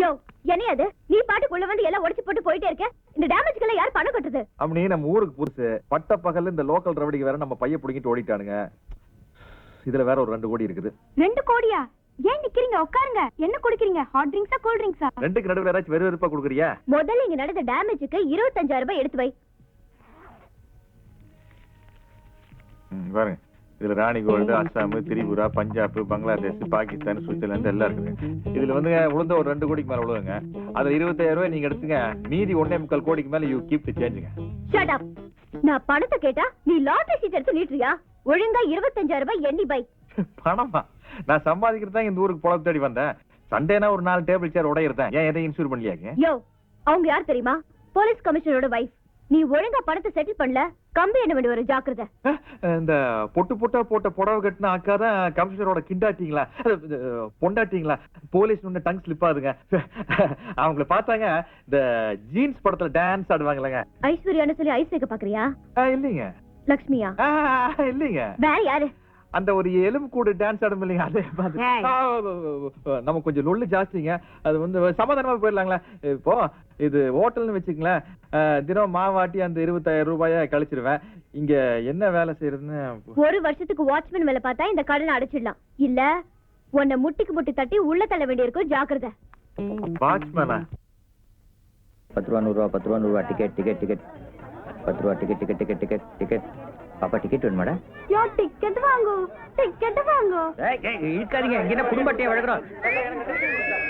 யோ என்ன அது நீ பாட்டுக்குள்ள வந்து எல்லாம் உடைச்சு போட்டு போயிட்டே இருக்க? இந்த டேமேஜ்க்கெல்லாம் யார் பணம் கட்டுறது? அப்படி நம்ம ஊருக்கு புதுசு. பட்ட பகல்ல இந்த லோக்கல் ரவடிக்கு வேற நம்ம பைய பிடிங்கிட்டு ஓடிட்டானுங்க. இதுல வேற ஒரு ரெண்டு கோடி இருக்குது. ரெண்டு கோடியா? ஏன் நிக்கிறீங்க? உட்காருங்க. என்ன குடிக்கிறீங்க? ஹாட் ட்ரிங்க்ஸா கூல் ட்ரிங்க்ஸா ரெண்டுக்கு நடுவில் ஏதாச்சும் வெறு வெறுப்பா கொடுக்குறியா? முதல்ல இங்க நடந்த டேமேஜுக்கு இருபத்தஞ்சாயிரம் ரூபாய் எடுத்து வை. பாருங்க. இதுல ராணிகோல்டு அஸ்ஸாம் திரிபுரா பஞ்சாப் பங்களாதேஷ் பாகிஸ்தான் சுவிட்சர்லாந்து எல்லாம் இருக்குது. இதுல வந்து உளுந்த ஒரு ரெண்டு கோடிக்கு மேல உழுவுங்க அதுல இருபத்தாயிரம் ரூபாய் நீங்க எடுத்துங்க. மீதி ஒன்னே முக்கால் கோடிக்கு மேல யூ கீப் சேஞ்சுங்க ஷட் அப் நான் பணத்தை கேட்டா நீ லாட்டரி சீட் எடுத்து நீட்டுறியா? ஒழுங்கா இருபத்தஞ்சாயிரம் ரூபாய் எண்ணி பை. பணமா? நான் சம்பாதிக்கிறது தான் இந்த ஊருக்கு பொழப்பு தேடி வந்தேன். சண்டேனா ஒரு நாலு டேபிள் சேர் உடையிருந்தேன் ஏன் எதையும் இன்சூர் பண்ணலையாங்க யோ அவங்க யார் தெரியுமா? போலீஸ் கமிஷனரோட வைஃப் நீ ஒழுங்கா பணத்தை செட்டில் பண்ணல? கம்பி என்ன வேண்டி வரும் ஜாக்கிரதை. இந்த பொட்டு பொட்டா போட்ட புடவை கட்டின அக்கா தான் கமிஷனரோட கிண்டாட்டிங்களா? பொண்டாட்டிங்களா? போலீஸ் ஒண்ணு டங் ஸ்லிப் ஆகுதுங்க. அவங்கள பார்த்தாங்க இந்த ஜீன்ஸ் படத்துல டான்ஸ் ஆடுவாங்களேங்க ஐஸ்வர்யான்னு சொல்லி ஐஸ் வைக்க பாக்குறியா இல்லைங்க. லக்ஷ்மியா? இல்லைங்க. வேற யாரு? அந்த ஒரு எலும்பு கூடு டான்ஸ் ஆடும் இல்லைங்க அதே மாதிரி நம்ம கொஞ்சம் லொல்லு ஜாஸ்திங்க. அது வந்து சமாதானமா போயிடலாங்களே. இப்போ இது ஹோட்டல்னு வச்சுங்களேன் அஹ், தினம் மாவாட்டி அந்த இருபத்தாயிரம் ரூபாய கழிச்சிருவேன். இங்க என்ன வேலை செய்யறதுன்னு ஒரு வருஷத்துக்கு வாட்ச்மேன் வேலை பார்த்தா இந்த கடனை அடைச்சிடலாம். இல்ல உன்னை முட்டிக்கு முட்டி தட்டி உள்ள தள்ள வேண்டியிருக்கும். ஜாக்கிரதை. வாட்ச்மேனா பத்து ரூபா நூறுரூவா பத்து ரூபா நூறுரூவா டிக்கெட் டிக்கெட் டிக்கெட் பத்து ரூபா ticket ticket ticket ticket ticket பாப்பா டிக்கெட் வேணுமாடா? யோ டிக்கெட் வாங்கு டிக்கெட் வாங்கு. இழுக்காதீங்க. இங்க என்ன குடும்பத்தையே வழங்குறோம்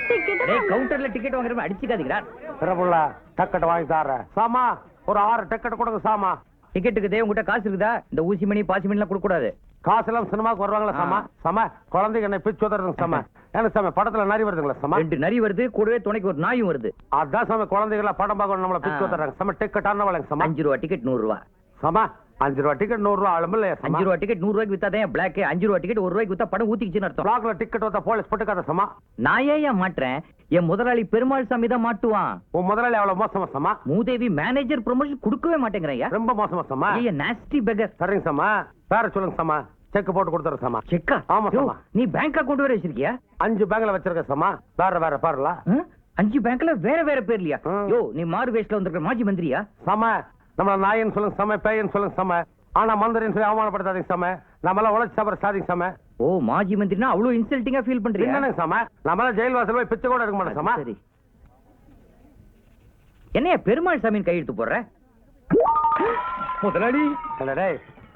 டிக்கெட் கவுண்டர்ல டிக்கெட் வாங்குறவங்க அடிச்சுக்காதீங்கடா. பிரபுள்ள டிக்கெட் வாங்கி தர்றேன் சாமா ஒரு ஆறு டிக்கெட் கொடுங்க சாமா. டிக்கெட்டுக்கு தே உங்ககிட்ட காசு இருக்குதா? இந்த ஊசி மணி பாசி மணிலாம் கொடுக்க கூடாது காசு எல்லாம் சினிமாக்கு வருவாங்களா சாமா. சாமா குழந்தைங்க என்ன பிச்சு உதறதுங்க சாமா. ஏன்னா சாமி படத்துல நரி வருதுங்களா சாமா? ரெண்டு நரி வருது கூடவே துணைக்கு ஒரு நாயும் வருது. அதான் சாமி குழந்தைகள படம் பார்க்கணும் நம்மள பிச்சு. உதறாங்க சாமா டிக்கெட் ஆனவளங்க சாமா. அஞ்சு ரூபா டிக்கெட் நூறு ரூபா. சாமா அஞ்சு ரூபா டிக்கெட் நூறு ரூபா ஆளும் இல்லையா சாமா அஞ்சு ரூபா டிக்கெட் நூறு ரூபாய்க்கு வித்தாதான் பிளாக் அஞ்சு ரூபா டிக்கெட் ஒரு ரூபாய்க்கு வித்தா படம் ஊத்திக்கிச்சுன்னு அர்த்தம். பிளாக்ல டிக்கெட் வந்தா போலீஸ் போட்டுக்காத சாமா நான் ஏன் ஏன் மாட்டுறேன்? என் முதலாளி பெருமாள் சாமி தான் மாட்டுவான். உன் முதலாளி அவ்வளவு மோசமா சாமா மூதேவி மேனேஜர் ப்ரொமோஷன் கொடுக்கவே மாட்டேங்கிறேன் ரொம்ப மோசமா சாமா ஐயா நாஸ்டி பெகர் சரிங்க சாமா பேர சொல்லுங்க சாமா செக் போட்டு கொடுத்துறேன் சாமா செக்கா ஆமா, ஆமா. நீ பேங்க் அக்கவுண்ட் வேற வச்சிருக்கியா? அஞ்சு பேங்க்ல வச்சிருக்கேன் சாமா வேற வேற பாருல? அஞ்சு பேங்க்ல வேற வேற பேர்லயா? ஆ. யோ நீ மாறு வேஷ்ல வந்திருக்க மாஜி மந்திரியா? சம நம்மள நாயன்னு சொல்லுங்க சம பேயன்னு சொல்லுங்க சம ஆனா மந்திரின்னு சொல்லி அவமானப்படுத்தாதீங்க சம நம்மளாம் உழைச்சி சாப்பிட சாதிங்க சம ஓ மாஜி மந்திரினா அவ்வளவு இன்சல்ட்டிங்கா ஃபீல் பண்றியா என்னங்க சம நம்மளாம் ஜெயில் வாசல் போய் பிச்சை கூட இருக்க மாட்டோம் சம சரி என்னையா பெருமாள் சாமியின் கையெழுத்து போடுற? முதலாளி.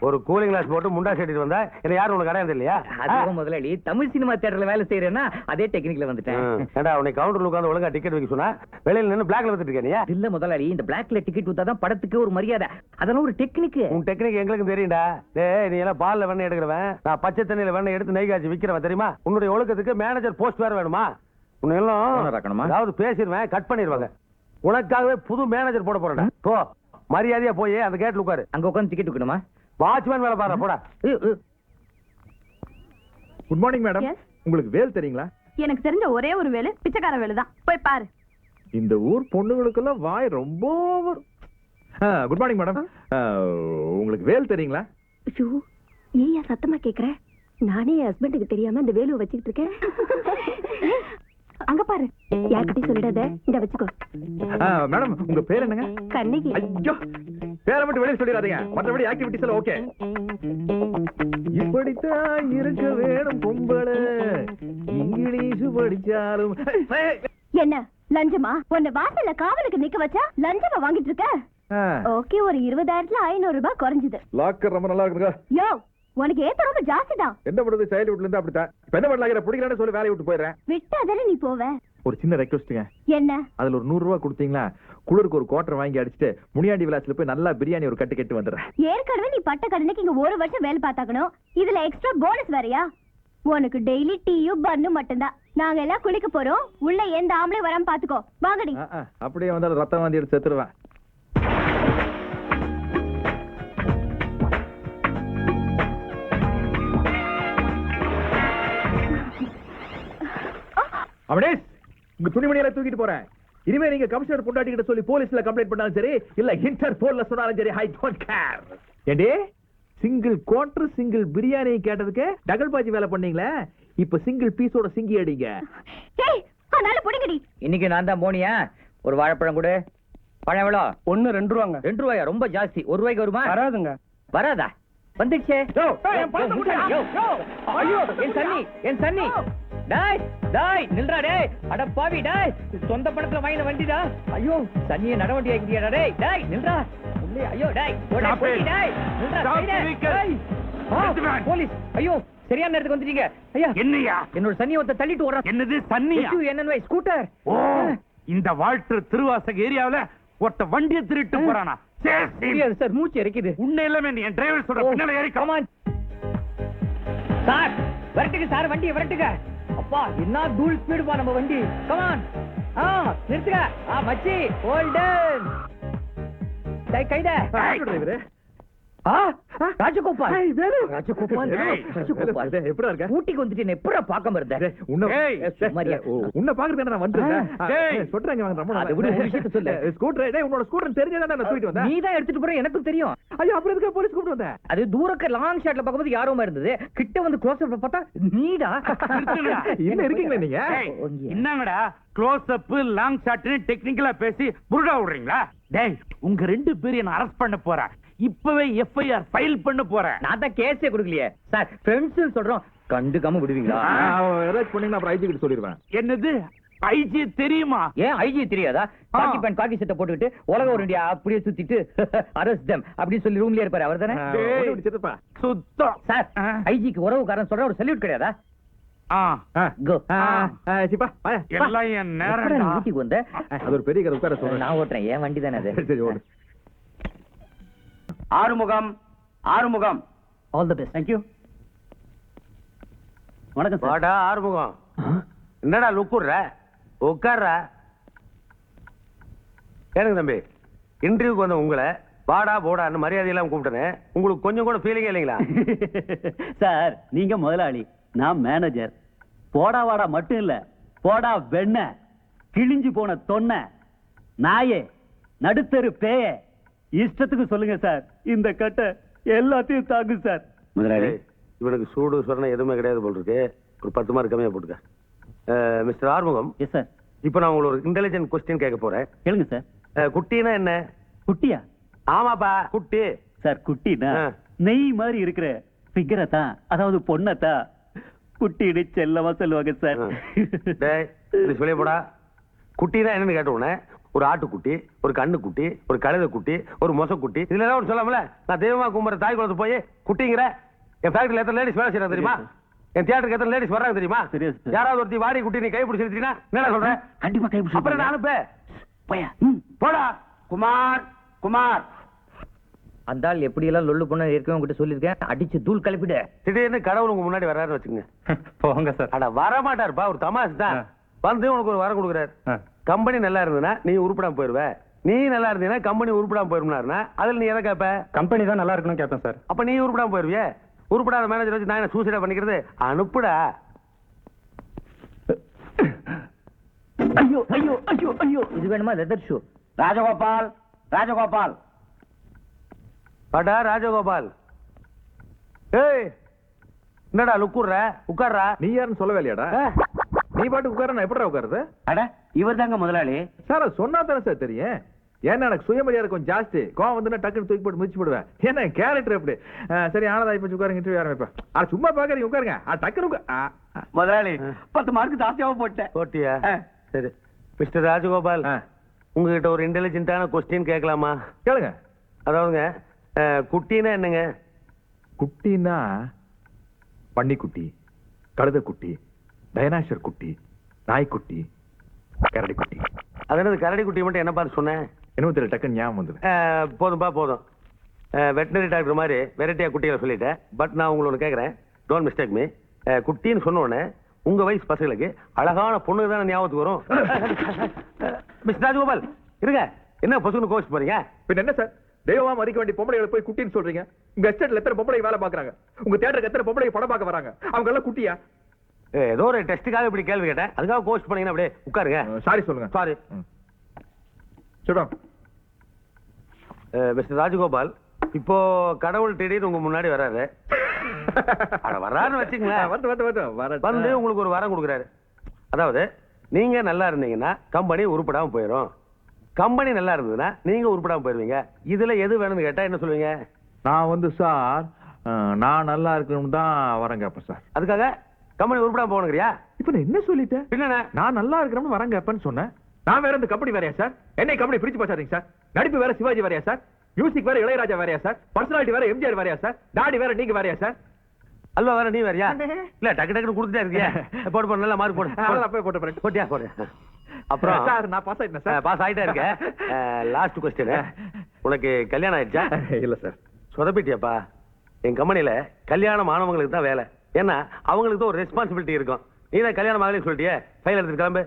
ஒரு கூலிங் கிளாஸ் போட்டு முண்டா செட்டிட்டு வந்தா என்ன யாரும் உனக்கு அடையாது இல்லையா அதுவும் முதலாளி தமிழ் சினிமா தியேட்டர்ல வேலை செய்யறேன்னா அதே டெக்னிக்ல வந்துட்டேன். ஏண்டா உனக்கு கவுண்டர்ல உட்காந்து ஒழுங்கா டிக்கெட் வைக்க சொன்னா வெளியில நின்னு பிளாக்ல வித்துட்டு இருக்க நீ? அது இல்ல முதலாளி இந்த பிளாக்ல டிக்கெட் வித்தாதான் படத்துக்கு ஒரு மரியாதை. அதெல்லாம் ஒரு டெக்னிக் உன் டெக்னிக் எங்களுக்கு தெரியும்டா. டேய் நீ எல்லாம் பால்ல வெண்ணெய் எடுக்கிறவன். நான் பச்சை தண்ணியில வெண்ணெய் எடுத்து நெய் காய்ச்சி விக்கிறவன் தெரியுமா? உன்னுடைய ஒழுக்கத்துக்கு மேனேஜர் போஸ்ட் வேற வேணுமா? உன்னை Owner எல்லாம் ஆக்கணுமா? அதாவது பேசிடுவேன் கட் பண்ணிடுவாங்க. உனக்காகவே புது மேனேஜர் போட போறேன்டா. போ. மரியாதையா போய் அந்த கேட்ல உட்காரு. அங்க உட்காந்து டிக்கெட் விக்கணுமா வாட்ச்மேன் வேலை பாரு போடா. Good morning madam. உங்களுக்கு வேல் தெரியுங்களா? எனக்கு தெரிஞ்ச ஒரே ஒரு வேலை பிச்சைக்கார வேலை தான் போய் பாரு. இந்த ஊர் பொண்ணுங்களுக்கெல்லாம் வாய் ரொம்ப குட் மார்னிங் மேடம் உங்களுக்கு வேல் தெரியுங்களா? ஐயோ ஏயா சத்தமா கேக்குற? நானே என் ஹஸ்பண்டுக்கு தெரியாம இந்த வேலுவை வச்சுக்கிட்டு இருக்கேன். அங்க பாரு. யார்கிட்டயும் சொல்லிடாத. இந்த வச்சுக்கோ. மேடம் உங்க பேர் என்னங்க? கண்ணகி. ஐயோ பேரை மட்டும் வெளியே சொல்லிடாதீங்க. மற்றபடி ஆக்டிவிட்டிஸ் எல்லாம் ஓகே. இப்படித்தான் இருக்க வேணும் பொம்பளை. இங்கிலீஷ் படிச்சாலும். என்ன லஞ்சமா? உன்னை வாசல்ல காவலுக்கு நிக்க வச்சா லஞ்சமா வாங்கிட்டு இருக்க? ஓகே ஒரு இருபதாயிரத்துல ஐநூறு ரூபாய் குறைஞ்சது. லாக்கர் ரொம்ப நல்லா இருக்குங்க யோ உனக்கு ஏத்த ரொம்ப ஜாஸ்தி தான் என்ன பண்றது சைல்ட்ஹுட்ல இருந்து அப்படித்தான். இப்ப என்ன பண்ணலாம் பிடிக்கலாம்னு சொல்லி வேலையை விட்டு போயிடுறேன். விட்டாதானே நீ போவ? ஒரு சின்ன ரெக்வஸ்ட்டுங்க என்ன? அதுல ஒரு நூறு ரூபாய் கொடுத்தீங்களா? குளிருக்கு ஒரு குவார்டர் வாங்கி அடிச்சுட்டு முனியாண்டி விலாஸ்ல போய் நல்லா பிரியாணி ஒரு கட்டு கட்டு வந்துடுறேன். ஏற்கனவே நீ பட்ட கடனுக்கு இங்க ஒரு வருஷம் வேலை பார்த்தாக்கணும். இதுல எக்ஸ்ட்ரா போனஸ் வேறயா? உனக்கு டெய்லி டீயும் பன்னு மட்டும்தான். நாங்க எல்லாம் குளிக்க போறோம். உள்ள எந்த ஆம்பளை வராம பாத்துக்கோ வாங்கடி. அப்படியே வந்தாலும் ரத்தம் வாந்தி எடுத்து செத்துருவேன். அவனே உங்க துணிமணியெல்லாம் தூக்கிட்டு போறேன். இனிமே நீங்க கமிஷனர் பொண்டாட்டி கிட்ட சொல்லி போலீஸ்ல கம்ப்ளைண்ட் பண்ணாலும் சரி இல்ல இன்டர்போல்ல சொன்னாலும் சரி ஐ டோன்ட் கேர் ஏண்டே சிங்கிள் குவார்டர் சிங்கிள் பிரியாணி கேட்டதுக்கு டகல் பாஜி வேலை பண்ணீங்களே? இப்ப சிங்கிள் பீஸோட சிங்கி அடிங்க. ஏய் அதனால புடிங்கடி. இன்னைக்கு நான் தான் போனியா ஒரு வாழைப்பழம் கொடு. பழம் எவ்வளோ? ஒண்ணு ரெண்டு ரூபாங்க. ரெண்டு ரூபாயா? ரொம்ப ஜாஸ்தி. ஒரு ரூபாய்க்கு வருமா? வராதுங்க. வராதா. ஐயோ என் சன்னி என் சன்னி. டாய் டாய் நில்றா டேய். அட பாவி டாய். சொந்த பணத்துல வாங்கின வண்டிடா. ஐயோ சன்னிய நடவண்டி ஆக்கிட்டியாடா டேய். டாய் நில்றா. நில்லு. ஐயோ டாய். ஓடா போடி. டாய். நில்றா. டேய். போலீஸ். ஐயோ சரியான நேரத்துக்கு வந்துட்டீங்க. ஐயா. என்னையா? என்னோட சன்னியை ஒருத்தன் தள்ளிட்டு ஓடுறான். என்னது சன்னியா என்னன்னு ஸ்கூட்டர் ஓ இந்த வாழ்த்து திருவாசக ஏரியாவுல ஒருத்த வண்டியை திருட்டு போறானா? சரி, சரி. சார் மூச்சு இறக்குது. உன்னை எல்லாமே என் டிரைவர் சொல்ற பின்னால ஏறி. சார் வரட்டுங்க சார் வண்டியை வரட்டுங்க அப்பா என்ன தூள் ஸ்பீடு பா நம்ம வண்டி. கமான் ஆ நிறுத்துங்க. ஆ மச்சி ஹோல்டன் டேய் கைடா டிரைவரு ஆ ராஜகோபால். ராஜகோபால். ராஜகோபால். எப்படா இருக்க? ஊட்டிக்கு வந்துட்டு என்ன எப்படா பார்க்காம இருந்த? உன்னை பாக்குறதுக்கு நான் வந்துட்டேன் டேய். சொல்றேங்க வாங்க அதை விடு, ஒரு விஷயத்த சொல்லு. ஸ்கூட்டர் டேய் உன்னோட ஸ்கூட்டர் தெரிஞ்சதா நான் தூக்கிட்டு வந்தேன். நீ தான் எடுத்துட்டு போற எனக்கு தெரியும். ஐயோ அப்புறம் எதுக்கு போலீஸ் கூப்பிட்டு வந்தேன் அது தூரக்க லாங் ஷாட்ல பார்க்கும்போது யாரோ மாதிரி இருந்தது? கிட்ட வந்து க்ளோஸ் பார்த்தா நீடா. இன்னும் இருக்கீங்களா நீங்க? என்னங்கடா க்ளோஸ் அப் லாங் ஷாட்னு டெக்னிக்கலா பேசி புருடா விடுறீங்களா? டேய் உங்க ரெண்டு பேரும் என்ன அரெஸ்ட் பண்ண போறேன். இப்பவே எஃப்ஐஆர் ஃபைல் பண்ண போறேன் நான் தான் கேஸே கொடுக்கலையே. சார் ஃப்ரெண்ட்ஸ் சொல்றோம். கண்டுக்காம விடுவீங்களா? ஏதாச்சும் பண்ணீங்கன்னா அப்புறம் ஐஜி கிட்ட சொல்லிடுவேன். என்னது? ஐஜி தெரியுமா? ஏன் ஐஜி தெரியாதா? காக்கி பேண்ட் காக்கி சட்டை போட்டுக்கிட்டு உலக ஒரு இந்தியா அப்படியே சுத்திட்டு அரஸ்ட் தம் அப்படின்னு சொல்லி ரூம்லயே இருப்பாரு. அவர் தானே? சுத்தம். சார். ஐஜிக்கு உறவுக்காரன் சொல்ற ஒரு சல்யூட் கிடையாதா. எல்லாம் என் நேரம் ஊட்டிக்கு வந்த? அது ஒரு பெரிய கதை உட்கார சொல்றேன். நான் ஓட்டுறேன். என் வண்டி தானே அது? சரி, சரி ஓடு. Arumugam Arumugam. All the best thank you வணக்கம் வாடா ஆறுமுகம். என்னடா லுக்குற உட்கார்ற. ஏனுங்க தம்பி இன்டர்வியூக்கு வந்த உங்களை வாடா போடான்னு மரியாதையெல்லாம் கூப்பிட்டேன். உங்களுக்கு கொஞ்சம் கூட ஃபீலிங்கே இல்லைங்களா? சார் நீங்க முதலாளி நான் மேனேஜர் போடா வாடா மட்டும் இல்ல போடா வெண்ண கிழிஞ்சு போன தொன்ன நாயே நடுத்தரு பேய இஷ்டத்துக்கு சொல்லுங்க சார். இந்த கட்டை எல்லாத்தையும் தாங்கும் சார். ஏய், இவனுக்கு சூடு சொரணை எதுவுமே கிடையாது போல் இருக்கு. ஒரு பத்து மார்க் கம்மியா போட்டுக்க. மிஸ்டர் ஆறுமுகம் எஸ் சார் இப்போ நான் உங்களுக்கு ஒரு இன்டெலிஜென்ட் கொஸ்டின் கேட்க போறேன். கேளுங்க சார் குட்டினா என்ன? குட்டியா? ஆமாப்பா குட்டி. சார் குட்டினா. நெய் மாதிரி இருக்கிற ஃபிகரை தான் அதாவது பொண்ணை தான். குட்டின்னு செல்லமா சொல்லுவாங்க சார். சொல்லிய போடா. குட்டினா என்னன்னு கேட்ட உடனே ஒரு ஆட்டுக்குட்டி ஒரு கண்ணுக்குட்டி ஒரு கழுதை குட்டி ஒரு மொசக்குட்டி. இதுல ஏதாவது ஒன்று சொல்லாமல? நான் தெய்வமா கும்புற தாய் குளத்து போய் குட்டிங்கிற என் ஃபேக்டரியில் எத்தனை லேடிஸ் வேலை செய்யறாங்க தெரியுமா? என் தியேட்டருக்கு எத்தனை லேடிஸ் வர்றாங்க தெரியுமா. யாராவது ஒருத்தி வாடி குட்டி நீ கை பிடிச்சி நிறுத்தினா என்ன சொல்றேன் கண்டிப்பா கை பிடிச்சு அப்புறம் நான் அனுப்பு. போடா. குமார் குமார். அந்த ஆள் எப்படி எல்லாம் லொல்லு பண்ண ஏற்கனவே உங்ககிட்ட சொல்லியிருக்கேன் அடிச்சு தூள் கிளப்பிடு திடீர்னு கடவுள் உங்க முன்னாடி வர்றாருன்னு வச்சுங்க போங்க சார். அட வர மாட்டாருப்பா ஒரு தமாஷ் தான். வந்து உனக்கு ஒரு வரம் கொடுக்குறாரு. ஆ. கம்பெனி நல்லா இருந்ததுன்னா நீ உருப்படாம போயிருவ. நீ நல்லா இருந்தீங்கன்னா கம்பெனி உருப்படாம போயிருந்தாருன்னா அதுல நீ எதை கேட்ப கம்பெனி தான் நல்லா இருக்கணும் கேட்பேன் சார். அப்ப நீ உருப்படாம போயிருவியே? உருப்படாத மேனேஜர் வச்சு நான் என்ன சூசைடா பண்ணிக்கிறது? அனுப்புடா. ஐயோ ஐயோ ஐயோ ஐயோ. இது வேணுமா லெதர் ஷூ ராஜகோபால் ராஜகோபால். பாட்டா ராஜகோபால். ஏய் என்னடா லுக்குற உட்கார்றா. நீ யாருன்னு சொல்லவே இல்லையாடா? நீ பாட்டு உட்கார நான் எப்படா உட்காருது? அட இவர் தாங்க முதலாளி. சார் சொன்னா தானே சார் தெரியும்? ஏன்னா எனக்கு சுயமரியாதை கொஞ்சம் ஜாஸ்தி. கோவம் வந்து டக்குன்னு தூக்கி போட்டு மிதிச்சு போடுவேன். ஏன்னா கேரக்டர் எப்படி? சரி ஆனதா இப்ப உட்காருங்க இன்டர்வியூ ஆரம்பிப்பேன் ஆ சும்மா பாக்குறீங்க உட்காருங்க. ஆ ஆ. முதலாளி பத்து மார்க் ஜாஸ்தியாவ போட்டேன். போட்டியா. சரி. மிஸ்டர் ராஜகோபால் உங்ககிட்ட ஒரு இன்டெலிஜென்ட்டான கொஸ்டின் கேட்கலாமா? கேளுங்க. அதாவதுங்க குட்டினா என்னங்க? குட்டினா பன்னிக்குட்டி கழுதைக்குட்டி டைனாசர் குட்டி நாய்க்குட்டி கரடி குட்டி அது என்னது கரடி குட்டி மட்டும் என்ன பார்த்து சொன்னேன்? என்ன தெரியல டக்குன்னு ஞாபகம் வந்தது போதும்பா போதும். வெட்டினரி டாக்டர் மாதிரி வெரைட்டியா குட்டிகளை சொல்லிட்டேன். பட் நான் உங்களை ஒன்று கேட்குறேன் டோன்ட் மிஸ்டேக் மீ குட்டின்னு சொன்ன உடனே உங்க வயசு பசங்களுக்கு அழகான பொண்ணு தானே ஞாபகத்துக்கு வரும். மிஸ்டர் ராஜகோபால் இருங்க. என்ன பசங்க கோச்சு போறீங்க? பின்ன என்ன சார்? தெய்வமா மதிக்க வேண்டிய பொம்பளைகளை போய் குட்டின்னு சொல்றீங்க? உங்க எஸ்டேட்ல எத்தனை பொம்பளை வேலை பாக்குறாங்க உங்க தியேட்டருக்கு எத்தனை பொம்பளை படம் பார்க்க வராங்க? அவங்க எல்லாம் குட்டியா? ஏதோ ஒரு டெஸ்ட்டுக்காக இப்படி கேள்வி கேட்டேன். அதுக்காக கோச் பண்ணீங்கன்னா அப்படியே உட்காருங்க. சாரி சொல்லுங்க. சாரி சொல்றோம். மிஸ்டர் ராஜகோபால் இப்போ கடவுள் திடீர்னு உங்க முன்னாடி வராரு அட வர்றாருன்னு வச்சுங்களேன் வந்து வந்து வந்து வந்து உங்களுக்கு ஒரு வரம் கொடுக்குறாரு. அதாவது நீங்க நல்லா இருந்தீங்கன்னா கம்பெனி உருப்படாம போயிடும் கம்பெனி நல்லா இருந்ததுன்னா நீங்க உருப்படாம போயிருவீங்க. இதுல எது வேணும்னு கேட்டா என்ன சொல்லுவீங்க? நான் வந்து சார் நான் நல்லா இருக்கணும்னு தான் வரேன் கேட்பேன் சார். அதுக்காக கம்பெனி உருப்படாம போகணுங்கிறியா? இப்ப நான் என்ன சொல்லிட்டேன் பின்ன நான் நல்லா இருக்கணும்னு வரேன் கேட்பேன்னு சொன்னேன். நான் வேற இந்த கம்பெனி வேறையா சார்? என்னை கம்பெனி பிரிச்சு பேசாதீங்க சார். நடிப்பு வேற சிவாஜி வேறையா சார்? மியூசிக் வேற இளையராஜா வேறையா சார்? பர்சனாலிட்டி வேற எம்ஜிஆர் வேறையா சார்? தாடி வேற நீங்க வேறையா சார்? அல்வா வேற நீ வேறயா? இல்ல டக்கு டக்குன்னு கொடுத்துட்டே இருக்கியா. போடு போடு நல்லா மார்க் போடு. அதெல்லாம் போய் போட்டு போறேன். போட்டியா? போடு. அப்புறம்? சார் நான் பாஸ் ஆயிட்டேன் சார். பாஸ் ஆயிட்டே இருக்க. லாஸ்ட் கொஸ்டின் உனக்கு கல்யாணம் ஆயிடுச்சா? இல்ல சார். சொதப்பிட்டியாப்பா? என் கம்பெனில கல்யாணம் ஆனவங்களுக்கு தான் வேலை. ஏன்னா அவங்களுக்கு ஒரு ரெஸ்பான்சிபிலிட்டி இருக்கும். நீ தான் கல்யாணம் ஆகலைன்னு சொல்லிட்டியே? ஃபைல் எடுத்துட்டு கிளம்பு.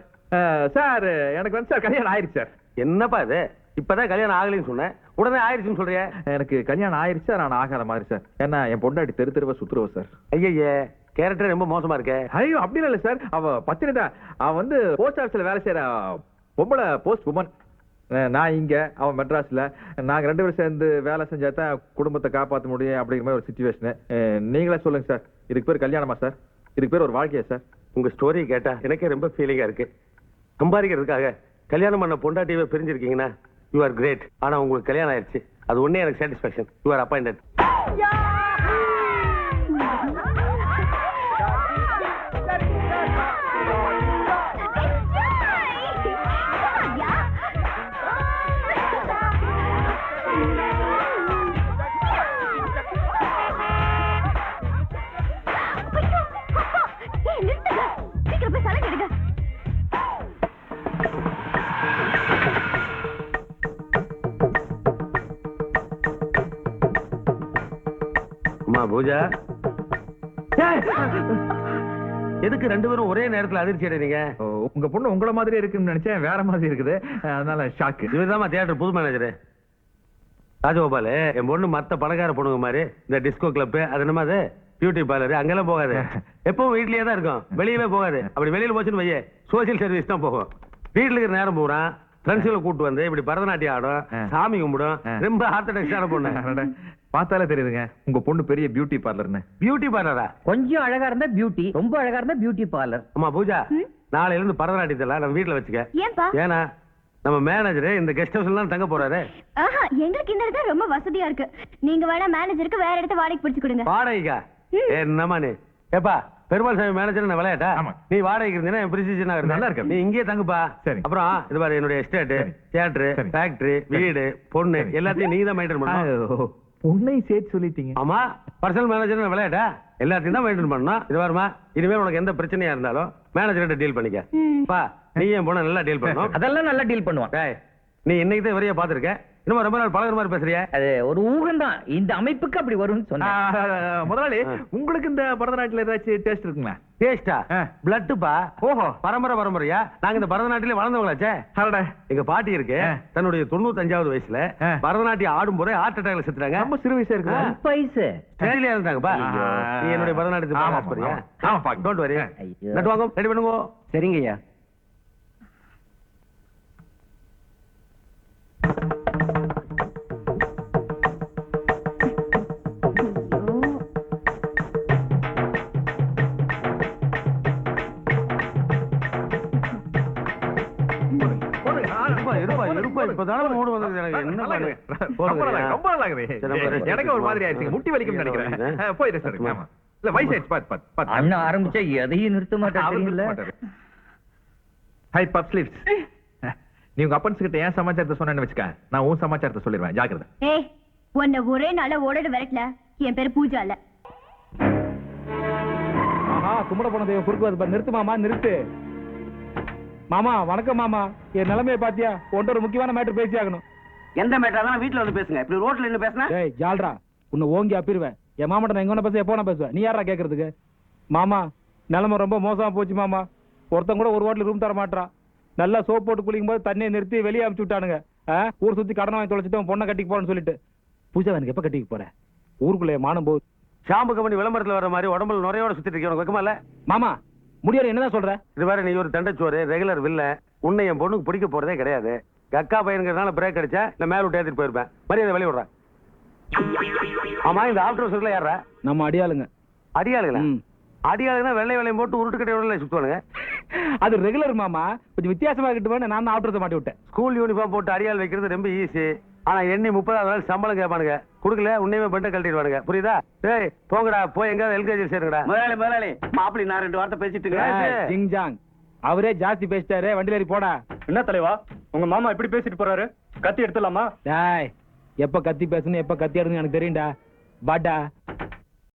சார் எனக்கு வந்து சார் கல்யாணம் ஆயிருச்சு சார். என்னப்பா இது? இப்பதான் கல்யாணம் ஆகலைன்னு சொன்னேன் உடனே ஆயிடுச்சுன்னு சொல்றியே? எனக்கு கல்யாணம் ஆயிருச்சு சார். நான் ஆகாத மாதிரி சார். ஏன்னா என் பொண்டாட்டி தெரு தெருவ சுத்துருவ சார். ஐயய்யே கேரக்டர் ரொம்ப மோசமா இருக்கே. ஐயோ அப்படி இல்ல சார். அவ பத்திரிதா அவ வந்து போஸ்ட் ஆபீஸ்ல வேலை செய்யற பொம்பளை போஸ்ட் உமன் நான் இங்க அவன் மெட்ராஸ்ல. நாங்க ரெண்டு பேரும் சேர்ந்து வேலை செஞ்சா தான் குடும்பத்தை காப்பாற்ற முடியும் அப்படிங்கிற மாதிரி ஒரு சுச்சுவேஷன் நீங்களே சொல்லுங்க சார். இதுக்கு பேர் கல்யாணமா சார்? இதுக்கு பேர் ஒரு வாழ்க்கையா சார்? உங்க ஸ்டோரி கேட்டா எனக்கே ரொம்ப ஃபீலிங்கா இருக்கு. சம்பாதிக்கிறதுக்காக கல்யாணம் பண்ண பொண்டாட்டியவே பிரிஞ்சிருக்கீங்கன்னா யூ ஆர் கிரேட் ஆனா உங்களுக்கு கல்யாணம் ஆயிடுச்சு அது ஒண்ணே எனக்கு satisfaction you are appointed Pooja. எதுக்கு ரெண்டு பேரும் ஒரே நேரத்துல அதிர்ச்சி அடைறீங்க? உங்க பொண்ணு உங்கள மாதிரி இருக்குன்னு நினைச்சேன். வேற மாதிரி இருக்குது. அதனால ஷாக்கு இவர்தாம்மா தியேட்டர் புது மேனேஜரு ராஜகோபால் என் பொண்ணு மத்த பணக்கார பொண்ணுங்க மாதிரி இந்த டிஸ்கோ கிளப் அது என்னமா அது? பியூட்டி பார்லர் அங்கெல்லாம் போகாது. எப்பவும் வீட்லயே தான் இருக்கும். வெளியவே போகாது. அப்படி வெளியில போச்சுன்னு வையே சோசியல் சர்வீஸ் தான் போகும். வீட்டுல இருக்கிற நேரம் போறான் ஃப்ரெண்ட்ஸுகளை கூட்டு வந்து இப்படி பரதநாட்டியம் ஆடும். சாமி கும்பிடும். ரொம்ப ஆர்த்தடாக்ஸான பொண்ணு. பார்த்தாலே தெரியுதுங்க. உங்க பொண்ணு பெரிய பியூட்டி பார்லர்னு பியூட்டி பார்லரா கொஞ்சம் அழகா இருந்தா பியூட்டி ரொம்ப அழகா இருந்தா பியூட்டி பார்லர் அம்மா பூஜா நாளையில இருந்து பரதநாட்டியத்தெல்லாம் நம்ம வீட்டுல வச்சுக்க. ஏன்பா? ஏன்னா நம்ம மேனேஜர் இந்த கெஸ்ட் ஹவுஸ்ல தான் தங்க போறாரு. ஆஹா எங்களுக்கு இந்த இடத்துல ரொம்ப வசதியா இருக்கு. நீங்க வேணா மேனேஜருக்கு வேற இடத்த வாடகை பிடிச்சு கொடுங்க. வாடகைக்கா? என்னம்மா நீ? ஏப்பா பெருமாள் சாமி மேனேஜர் நான் விளையாட்டா? ஆமா. நீ வாடகைக்கு இருந்தீங்கன்னா என் பிரிசிஷன் நல்லா இருக்கு. நீ இங்கேயே தங்குப்பா. சரி. அப்புறம் இது பாரு என்னுடைய எஸ்டேட் சரி. தியேட்டர். ஃபேக்டரி வீடு பொண்ணு. எல்லாத்தையும் நீ தான் மெயின்டைன் பண்ணணும் பொண்ணையும் சேர்த்து சொல்லிட்டீங்க. ஆமா பர்சனல் மேனேஜர் விளையாட்டா? எல்லாத்தையும் தான் மெயின்டைன் பண்ணணும். இது பாருமா இனிமேல் உனக்கு எந்த பிரச்சனையா இருந்தாலும் மேனேஜர்கிட்ட டீல் பண்ணிக்க. பா நீ என் பொண்ணை நல்லா டீல் பண்ணணும். அதெல்லாம் நல்லா டீல் பண்ணுவான். நீ இன்னைக்கு தான் வரைய பாத்துருக்க இன்னும் ரொம்ப நாள் பழகுற மாதிரி பேசுறிய? அது ஒரு ஊகம் தான் இந்த அமைப்புக்கு அப்படி வரும்னு சொன்னேன். முதலாளி. உங்களுக்கு இந்த பரதநாட்டில ஏதாச்சும் டேஸ்ட் இருக்குங்களா? டேஸ்டா. பிளட்டுப்பா ஓஹோ. பரம்பரை பரம்பரையா? நாங்க இந்த பரதநாட்டிலே வளர்ந்தவங்களாச்சே. அடடே, எங்க பாட்டி இருக்கு. தன்னுடைய தொண்ணூத்தஞ்சாவது வயசுல. பரதநாட்டியம் ஆடும் போதே ஹார்ட் அட்டாக்ல செத்துறாங்க ரொம்ப சிறு வயசா இருக்குதா? ஆ. வயசு. ஸ்டேஜ்ல இருந்தாங்கப்பா என்னுடைய பரதநாட்டியத்தை ஆமா, போறியா ஆமா. டோன்ட் வரி ஐயோ. நட்டு வாங்க. ரெடி பண்ணுங்க. சரிங்க இப்பதானே மூடு வந்தது எனக்கு என்ன நல்லா பண்ணு இருக்குது. ரொம்ப நல்லா இருக்கு, ரொம்ப நல்லா இருக்குது. சரி, நம்ம rest எனக்கு ஒரு மாதிரி எடுத்துக்குவோம். ஆயிடுச்சு முட்டி வலிக்கும்னு நினைக்கிறேன். ஆ. ஆ, போய் ரெஸ்ட் எடுங்க ஆமா. இல்ல வயசாயிடுச்சு பாத்து பாத்து பாத்து. அண்ணன் ஆரம்பிச்சா எதையும் நிறுத்த மாட்டேன். ஹை பப் ஸ்லீவ்ஸ் நீ உங்க அப்பன்ஸ் கிட்ட ஏன் சமாச்சாரத்தை சொன்னேன்னு வச்சுக்க. நான் உன் சமாச்சாரத்தை சொல்லிடுவேன். ஜாக்கிரதை. ஏய் உன்னை ஒரே நாள ஓடடு விரட்டல. என் பேரு பூஜா இல்ல. ஆஹா கும்பிட போன தெய்வம் குறுக்கு மாமா நிறுத்து. மாமா வணக்கம் மாமா. என் நிலைமையை பாத்தியா? உன்ட்ட ஒரு முக்கியமான மேட்டர் பேசி ஆகணும் எந்த மேட்டரா தான் வீட்டுல வந்து பேசுங்க. இப்படி ரோட்ல நின்னு பேசினா? ஏய் ஜால்ரா. உன்னை ஓங்கி அப்பிருவேன் என் மாமாட்ட நான் எங்க பேச எப்போ வேணா பேசுவேன். நீ யாரா கேக்குறதுக்கு? மாமா நிலைமை ரொம்ப மோசமா போச்சு மாமா. ஒருத்தன் கூட ஒரு வாட்டில் ரூம் தர மாட்டான் நல்லா சோப் போட்டு குளிக்கும் போது தண்ணியை நிறுத்தி வெளியே அமுச்சு விட்டானுங்க. ஊர் சுத்தி கடன் வாங்கி தொலைச்சிட்டு பொண்ணை கட்டிக்கு போறேன்னு சொல்லிட்டு. பூஜா எனக்கு எப்ப கட்டிக்க போற ஊருக்குள்ளே மானம் போகுது ஷாம்பு கம்பெனி விளம்பரத்துல வர மாதிரி உடம்புல நுரையோட சுத்திட்டு இருக்கேன். வெக்கமா இல்ல? மாமா முடியாது என்னதான் சொல்ற? இது வேற நீ ஒரு தண்டச்சோறு ரெகுலர் வில்ல. உன்னை என் பொண்ணுக்கு பிடிக்க போறதே கிடையாது. அக்கா பையனுங்கிறதுனால பிரேக் அடிச்சா நான் மேல விட்டு ஏத்திட்டு போயிருப்பேன். மரியாதை வெளிய விடுறேன் ஆமா இந்த ஆஃப்டர் ஹவுஸ்ல யாரா நம்ம அடியாளுங்க. அடியாளுங்களா. அடியாளுங்கன்னா வெள்ளை வெள்ளையும் போட்டு உருட்டு கட்டையோட சுத்துவானுங்க. அது ரெகுலர் மாமா. கொஞ்சம் வித்தியாசமா இருக்கட்டுமே நான் தான் ஆவுட்டத்தை மாட்டி விட்டேன். ஸ்கூல் யூனிஃபார்ம் போட்டு அடியாள் வைக்கிறது ரொம்ப ஈஸி ஆனா எண்ணி முப்பதாவது நாள் சம்பளம் கேட்பானுங்க. கொடுக்கல உன்னையுமே பெட்டை கழட்டிடுவானுங்க. புரியுதா? டேய் போங்கடா போய் எங்க எல்கேஜி சேருங்கடா. முதலாளி முதலாளி மாப்பிள்ளை நான் ரெண்டு வார்த்தை பேசிட்டு ஏய், இருக்கேன் ஜிங் ஜாங். அவரே ஜாஸ்தி பேசிட்டாரு வண்டியில ஏறி போடா. என்ன தலைவா? உங்க மாமா இப்படி பேசிட்டு போறாரு? கத்தி எடுத்துலாமா டேய் எப்ப கத்தி பேசணும் எப்ப கத்தி எடுக்கணும் எனக்கு தெரியும்டா. பாட்டா